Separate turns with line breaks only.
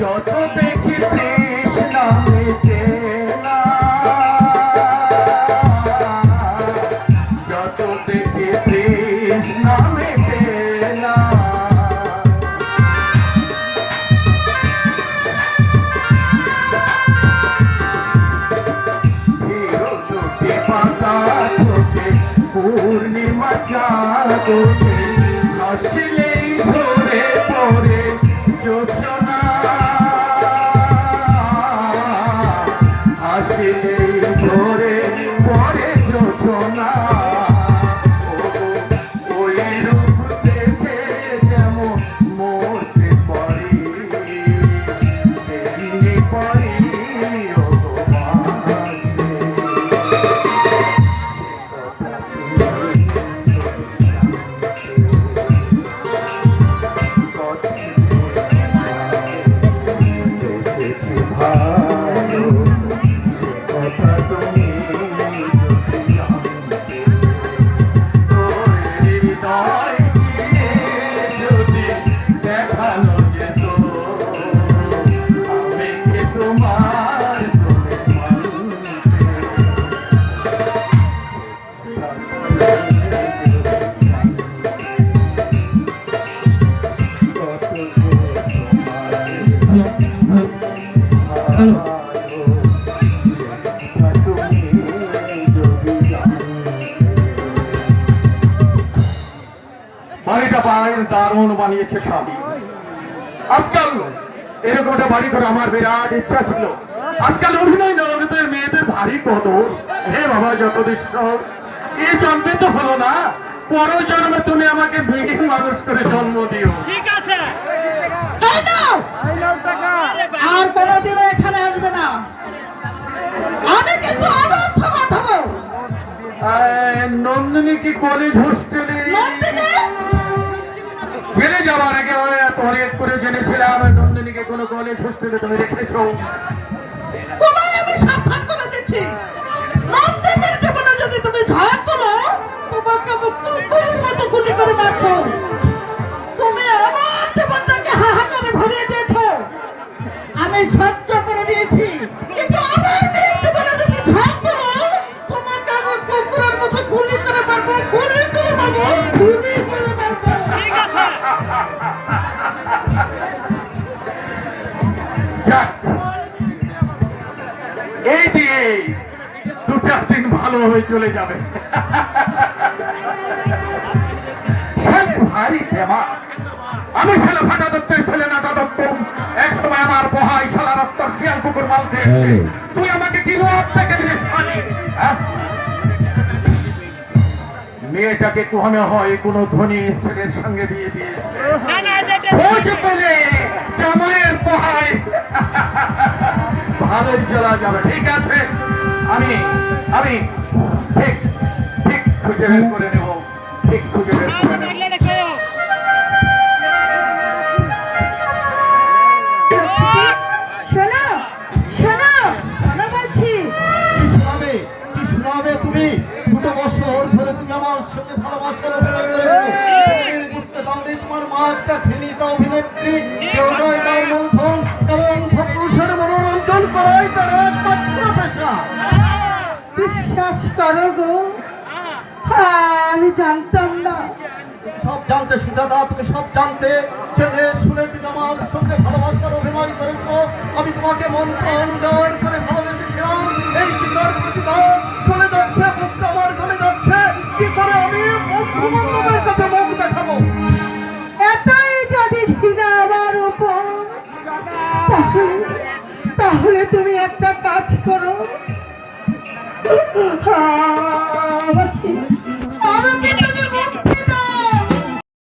যত দেখি তৃষ্ণা মিটে যত দেখি তৃষ্ণা মিটে না পূর্ণিমা চাঁদকে হাসিলেই ধরে পড়ে দারুণ বানিয়েছে স্বামী। আজকাল এরকম একটা বাড়ি করে আমার বিরাট ইচ্ছা ছিল। আজকাল অভিনয় নবীদের মেয়েদের ভারী কদর। হে বাবা যত দৃশ্য। এই জন্মে তো হলো না পর জন্মে তুমি আমাকে বিহীন মানুষ করে জন্ম দিও। ঠিক আছে।
আর কোনোদিনও এখানে আসবে না। আমি কিন্তু অনর্থ
নন্দিনী কি কলেজ হোস্টেলে অনেক করে জেনেছিলাম নন্দিনীকে কোনো কলেজ হোস্টেলে তুমি রেখেছো।
আমি সাবধান করে আমি
ভালো হয়ে চলে যাবে। ভারী দেমা আমি ছেলে ফাটা দত্তের ছেলে নাটা দত্ত। এক সময় আমার বহাই শালা রাস্তার শিয়াল কুকুর মালতে তুই আমাকে কি থেকে হ্যাঁ? মেয়েটাকে কোহানো হয় কোনো ধনী ছেলের সঙ্গে বিয়ে দিয়েছে খোঁজ পেলে জামাইয়ের পোহায় ভালো চলা যাবে ঠিক আছে? আমি ঠিক ঠিক খুঁজে বের করে নেব ঠিক খুঁজে বের করে নেব।
শোনো শোনো শোনো বলছি।
কি শোনাবে? কি শোনাবে তুমি? দুটো বছর ধরে তুমি আমার সঙ্গে ভালোবাসার অভিনয় করেছ। তুমি বুঝতে দাওনি তোমার মা একটা ঘৃণিতা অভিনেত্রী। কেউ নয় তার মূলধন এবং পুরুষের মনোরঞ্জন করাই তার একমাত্র পেশা।
বিশ্বাস করো গো। হ্যাঁ, আমি জানতাম না।
সব জানতে সুজাদা তুমি সব জানতে জেনে শুনে তুমি আমার সঙ্গে ভালোবাসার অভিনয় করেছ। আমি তোমাকে মন্ত্র অনুদান করে ভালোবেসেছিলাম। এই পিতার প্রতিদান চলে যাচ্ছে মুখটা আমার চলে যাচ্ছে। কি করে আমি মুখ্যমন্ত্রীর কাছে মুখ দেখাবো?
এতই যদি ঘৃণা আমার উপর তাহলে তাহলে তুমি একটা কাজ করো। Bye.